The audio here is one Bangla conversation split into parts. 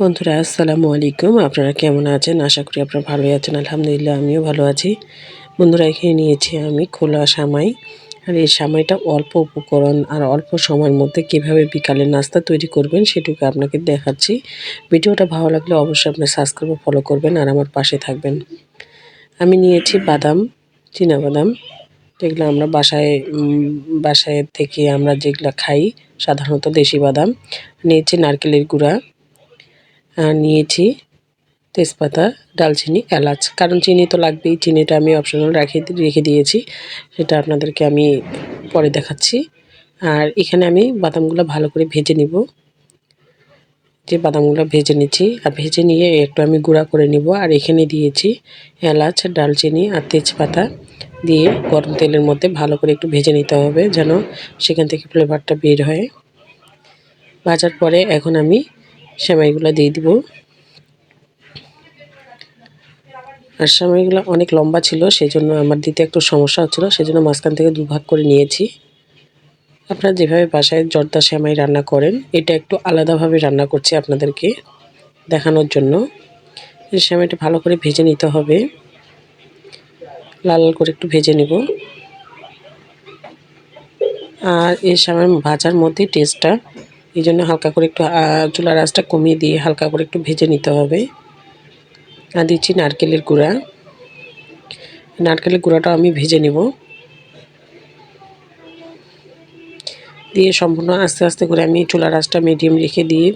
বন্ধুরা, আসসালামু আলাইকুম। আপনারা কেমন আছেন? আশা করি আপনারা ভালোই আছেন। আলহামদুলিল্লাহ, আমিও ভালো আছি। বন্ধুরা, এখানে নিয়েছি আমি খোলা সামাই। আর এই সামাইটা অল্প উপকরণ আর অল্প সময়ের মধ্যে কীভাবে বিকালে নাস্তা তৈরি করবেন সেটুকু আপনাকে দেখাচ্ছি। ভিডিওটা ভালো লাগলে অবশ্যই আপনি সাবস্ক্রাইব ফলো করবেন আর আমার পাশে থাকবেন। আমি নিয়েছি বাদাম বাদাম। যেগুলো আমরা বাসায় বাসায় থেকে আমরা যেগুলো খাই, সাধারণত দেশি বাদাম। নিয়েছি নারকেলের গুঁড়া। নিয়েছি তেজপাতা, ডালচিনি, এলাচ। কারণ চিনি তো লাগবেই, চিনিটা আমি অপশনাল রাখে রেখে দিয়েছি। সেটা আপনাদেরকে আমি পরে দেখাচ্ছি। আর এখানে আমি বাদামগুলো ভালো করে ভেজে নিব। যে বাদামগুলো ভেজে নিচ্ছি, আর ভেজে নিয়ে একটু আমি গুঁড়া করে নিব। আর এখানে দিয়েছি এলাচ, ডালচিনি আর তেজপাতা। দিয়ে গরম তেলের মধ্যে ভালো করে একটু ভেজে নিতে হবে যেন সেখান থেকে ফ্লেভারটা বের হয়। ভাজার পরে এখন আমি সেমাইগুলো দিয়ে দিব। আর সেমাইগুলো অনেক লম্বা ছিল সেই জন্য আমার দিতে একটু সমস্যা হচ্ছিল সেই জন্য মাঝখান থেকে দুভাগ করে নিয়েছি। আপনারা যেভাবে বাসায় জর্দা সেমাই রান্না করেন, এটা একটু আলাদাভাবে রান্না করছি আপনাদেরকে দেখানোর জন্য। সেমাইটা ভালো করে ভেজে নিতে হবে। লাল লাল করে একটু ভেজে নেব। আর এই সেমাই ভাজার মধ্যে টেস্টটা এই জন্য হালকা করে একটু চুলার আঁচটা কমিয়ে দিয়ে হালকা করে একটু ভেজে নিতে হবে। আর দিচ্ছি নারকেলের গুঁড়া। নারকেলের গুঁড়াটা আমি ভেজে নেব। দিয়ে সম্পূর্ণ আস্তে আস্তে করে আমি চুলার আঁচটা মিডিয়াম রেখে দিয়ে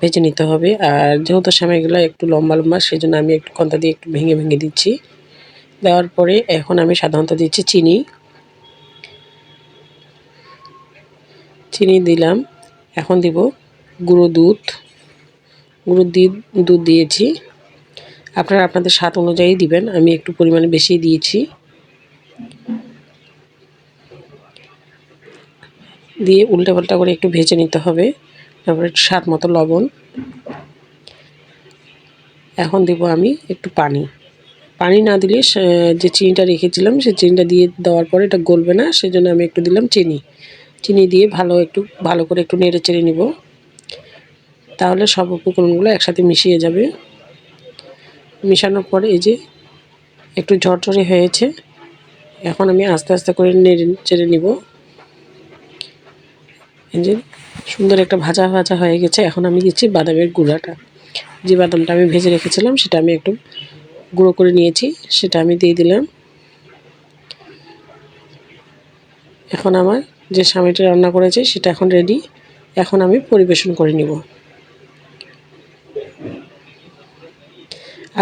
ভেজে নিতে হবে। আর যেহেতু সামাইগুলো একটু লম্বা লম্বা সেই জন্য আমি একটু কন্তা দিয়ে একটু ভেঙে ভেঙে দিচ্ছি। দেওয়ার পরে এখন আমি সাধারণত দিচ্ছি চিনি। চিনি দিলাম। এখন দিব গুঁড়ো দুধ। গুঁড়ো দুধ দিয়েছি। আপনারা আপনাদের স্বাদ অনুযায়ী দিবেন। আমি একটু পরিমাণে বেশি দিয়েছি। দিয়ে উল্টা পাল্টা করে একটু ভেজে নিতে হবে। তারপরে স্বাদ মতো লবণ। এখন দেব আমি একটু পানি। পানি না দিলে যে চিনিটা রেখেছিলাম সেই চিনিটা দিয়ে দেওয়ার পরে এটা গলবে না। সেজন্য আমি একটু দিলাম চিনি। চিনি দিয়ে ভালো একটু, ভালো করে একটু নেড়ে চেড়ে নেব। তাহলে সব উপকরণগুলো একসাথে মিশিয়ে যাবে। মিশানোর পরে এই যে একটু ঝরঝরে হয়েছে, এখন আমি আস্তে আস্তে করে নেড়ে চেড়ে নিব। এই যে সুন্দর একটা ভাজা ভাজা হয়ে গেছে, এখন আমি দিচ্ছি বাদামের গুঁড়াটা। যে বাদামটা আমি ভেজে রেখেছিলাম সেটা আমি একটু গুঁড়ো করে নিয়েছি, সেটা আমি দিয়ে দিলাম। এখন আমার যে স্বামীটা রান্না করেছে সেটা এখন রেডি এখন আমি পরিবেশন করে নিব।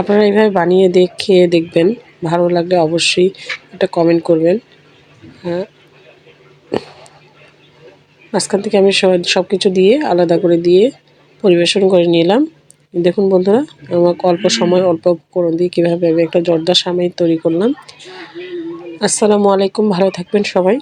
আপনারা এইভাবে বানিয়ে দেখ খেয়ে দেখবেন। ভালো লাগলে অবশ্যই একটা কমেন্ট করবেন। হ্যাঁ। মাঝখান থেকে আমি সব কিছু দিয়ে আলাদা করে দিয়ে পরিবেশন করে নিলাম। দেখুন বন্ধুরা, আমাকে অল্প সময়, অল্প করুন দিয়ে কীভাবে আমি একটা জর্দা সামাই তৈরি করলাম। আসসালামু আলাইকুম, ভালো থাকবেন সবাই।